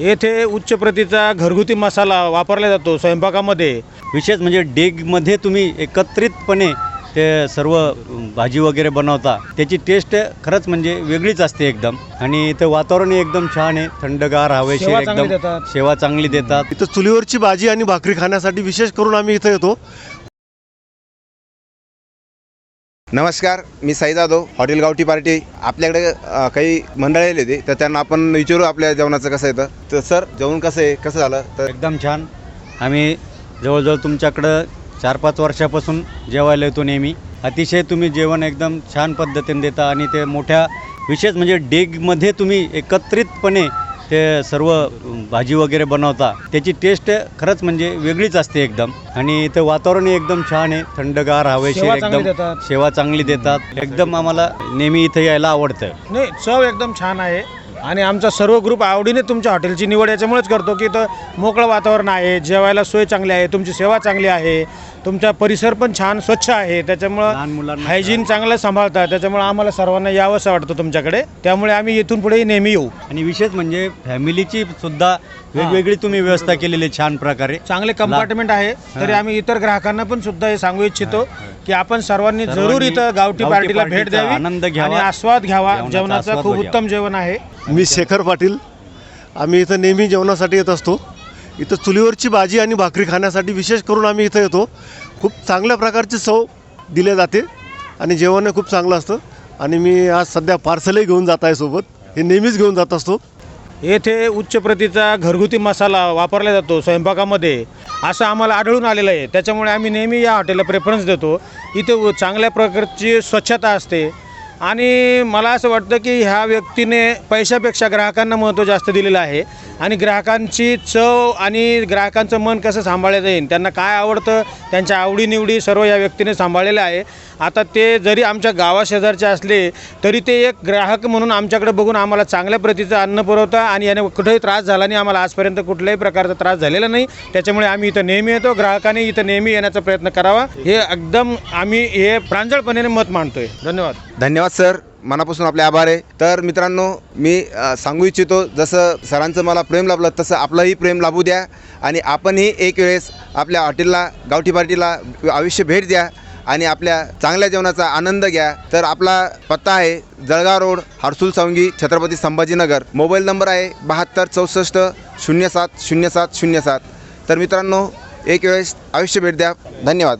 येथे उच्च प्रतीचा घरगुती मसाला वापरला जातो स्वयंपाकामध्ये. विशेष म्हणजे डेगमध्ये तुम्ही एकत्रितपणे ते सर्व भाजी वगैरे बनवता त्याची टेस्ट खरंच म्हणजे वेगळीच असते एकदम. आणि इथं वातावरण एकदम छान आहे थंडगार हवेशीर चांगली एकदम. सेवा चांगली देतात. इथं चुलीवरची भाजी आणि भाकरी खाण्यासाठी विशेष करून आम्ही इथं येतो. नमस्कार मी साई जाधव हॉटेल गावठी पार्टी. आपल्याकडे काही मंडळी आले होते तर त्यांना आपण विचारू आपल्या जेवणाचं कसं येतं. तर सर जेवण कसं आहे? कसं झालं? तर एकदम छान. आम्ही जवळजवळ तुमच्याकडं चार पाच वर्षापासून जेवायला येतो नेहमी. अतिशय तुम्ही जेवण एकदम छान पद्धतीने देता आणि ते मोठ्या विशेष म्हणजे डेगमध्ये तुम्ही एकत्रितपणे ते सर्व भाजी वगैरे बनवता त्याची टेस्ट खरंच म्हणजे वेगळीच असते एकदम. आणि इथं वातावरण एकदम छान आहे थंडगार हवेशीर सेवा चांगली एकदम देतात. सेवा चांगली देतात. एकदम आम्हाला नेहमी इथं यायला आवडतं. नाही चव एकदम छान आहे. आणि आमचा सर्व ग्रुप आवडीने तुमच्या हॉटेलची निवड याच्यामुळेच करतो की इथं मोकळं वातावरण आहे जेवायला सोय चांगली आहे तुमची सेवा चांगली आहे तुमचा परिसर पण छान स्वच्छ आहे त्याच्यामुळं हायजीन चांगलं सांभाळतात त्याच्यामुळे आम्हाला सर्वांना यावंसं वाटतं तुमच्याकडे. त्यामुळे आम्ही इथून पुढेही नेहमी येऊ. आणि विशेष म्हणजे फॅमिलीची सुद्धा वेगवेगळी तुम्ही व्यवस्था केलेली छान प्रकारे. चांगले कंपार्टमेंट आहे तरी आम्ही इतर ग्राहकांना पण सुद्धा हे सांगू इच्छितो. की आपण सर्वांनी जरूर इथं गावठी पार्टीला भेट द्यावी आनंद घ्यावा. आणि आस्वाद घ्यावा. जेवणाचा खूप. उत्तम जेवण आहे. मी शेखर पाटील. आम्ही इथं नेहमी जेवणासाठी येत असतो. इथं चुलीवरची भाजी आणि भाकरी खाण्यासाठी विशेष करून आम्ही इथं येतो. खूप चांगल्या प्रकारची चव दिली जाते आणि जेवण खूप चांगलं असतं. आणि मी आज सध्या पार्सलही घेऊन जात आहे सोबत. हे नेहमीच घेऊन जात असतो. येथे उच्च प्रतीचा घरगुती मसाला वापरला जातो स्वयंपाकामध्ये. असं आम्हाला आढळून आलेलं आहे. त्याच्यामुळे आम्ही नेहमी या हॉटेलला प्रेफरन्स देतो. इथे चांगल्या प्रकारची स्वच्छता असते. आणि मला असं वाटतं की ह्या व्यक्तीने पैशापेक्षा ग्राहकांना महत्त्व जास्त दिलेलं आहे. आणि ग्राहकांची चव आणि ग्राहकांचं मन कसं सांभाळता येईल त्यांना काय आवडतं? त्यांच्या आवडीनिवडी सर्व या व्यक्तीने सांभाळलेलं आहे. आता ते जरी आमच्या गावाशेजारचे असले तरी ते एक ग्राहक म्हणून आमच्याकडे बघून आम्हाला चांगल्या प्रतीचं अन्न पुरवता आणि याने कुठेही त्रास झाला नाही. आम्हाला आजपर्यंत कुठल्याही प्रकारचा त्रास झालेला नाही. त्याच्यामुळे आम्ही इथं नेहमी येतो. ग्राहकाने इथं नेहमी येण्याचा प्रयत्न करावा. हे एकदम आम्ही हे प्रांजळपणे मत मांडतोय. धन्यवाद. धन्यवाद. सर. मनापासून आपले आभार आहे. तर मित्रांनो मी सांगू इच्छितो जसं सरांचं मला प्रेम लाभलं तसं आपलंही प्रेम लाभू द्या आणि आपणही एक वेळेस आपल्या हॉटेलला गावठी पार्टीला आयुष्य भेट द्या आणि आपल्या चांगल्या जेवणाचा आनंद घ्या. तर आपला पत्ता आहे Jalgaon road Harsul Sawangi Chhatrapati Sambhajinagar. Mobile number आहे बहात्तर चौसष्ट शून्य सात शून्य सात शून्य सात. तर मित्रांनो एक वेळेस आयुष्य भेट द्या. धन्यवाद.